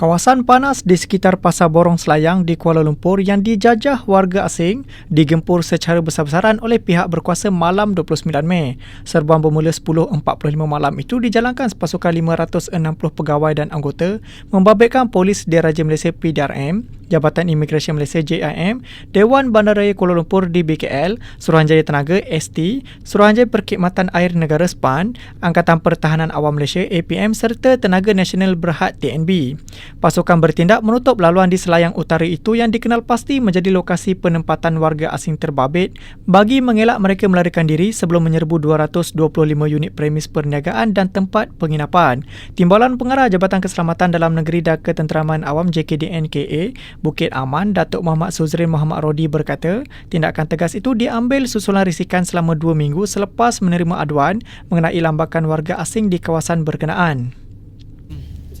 Kawasan panas di sekitar Pasar Borong Selayang di Kuala Lumpur yang dijajah warga asing digempur secara besar-besaran oleh pihak berkuasa malam 29 Mei. Serbuan bermula 10.45 malam itu dijalankan sepasukan 560 pegawai dan anggota membabitkan Polis Diraja Malaysia PDRM, Jabatan Imigresen Malaysia JIM, Dewan Bandaraya Kuala Lumpur di BKL, Suruhanjaya Tenaga ST, Suruhanjaya Perkhidmatan Air Negara SPAN, Angkatan Pertahanan Awam Malaysia APM serta Tenaga Nasional Berhad TNB. Pasukan bertindak menutup laluan di Selayang Utara itu yang dikenal pasti menjadi lokasi penempatan warga asing terbabit bagi mengelak mereka melarikan diri sebelum menyerbu 225 unit premis perniagaan dan tempat penginapan. Timbalan Pengarah Jabatan Keselamatan Dalam Negeri dan Ketenteraman Awam JKDNKA Bukit Aman Datuk Muhammad Suzrin Muhammad Rodi berkata, tindakan tegas itu diambil susulan risikan selama dua minggu selepas menerima aduan mengenai lambakan warga asing di kawasan berkenaan.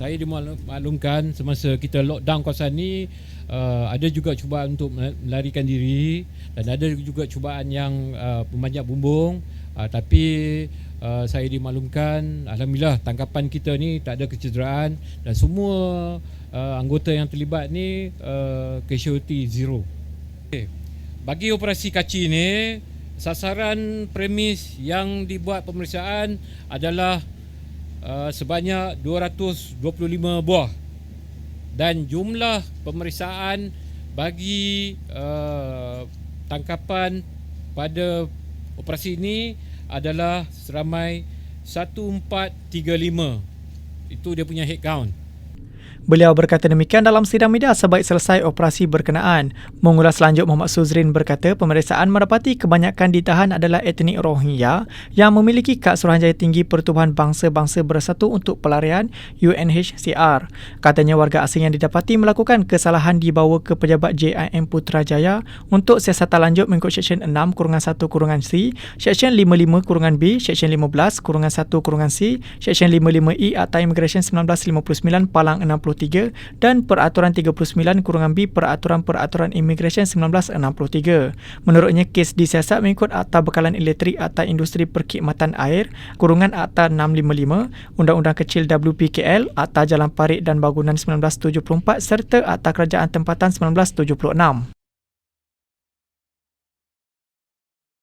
saya dimaklumkan semasa kita lockdown kawasan ni uh, ada juga cubaan untuk melarikan diri dan ada juga cubaan yang uh, memanjat bumbung uh, tapi uh, saya dimaklumkan alhamdulillah tangkapan kita ni tak ada kecederaan dan semua uh, anggota yang terlibat ni uh, casualty zero. Okay. Bagi operasi kaci ni sasaran premis yang dibuat pemeriksaan adalah uh, sebanyak 225 buah dan jumlah pemeriksaan bagi uh, tangkapan pada operasi ini adalah seramai 1435 itu dia punya head count Beliau berkata demikian dalam sidang media sebaik selesai operasi berkenaan. Mengulas lanjut Muhammad Suzrin berkata pemeriksaan mendapati kebanyakan ditahan adalah etnik Rohingya yang memiliki kad Suruhanjaya Tinggi Pertubuhan Bangsa-Bangsa Bersatu untuk Pelarian UNHCR. Katanya warga asing yang didapati melakukan kesalahan dibawa ke pejabat JIM Putrajaya untuk siasatan lanjut mengikut Seksyen 6 kurungan 1 kurungan C, Seksyen 55 kurungan B, Seksyen 15 kurungan 1 kurungan C, Seksyen 55E Akta Immigration 1959 Palang 63 dan Peraturan 39 kurungan B Peraturan-Peraturan Immigration 1963. Menurutnya, kes disiasat mengikut Akta Bekalan Elektrik Akta Industri Perkhidmatan Air kurungan Akta 655, Undang-Undang Kecil WPKL, Akta Jalan Parit dan Bangunan 1974 serta Akta Kerajaan Tempatan 1976.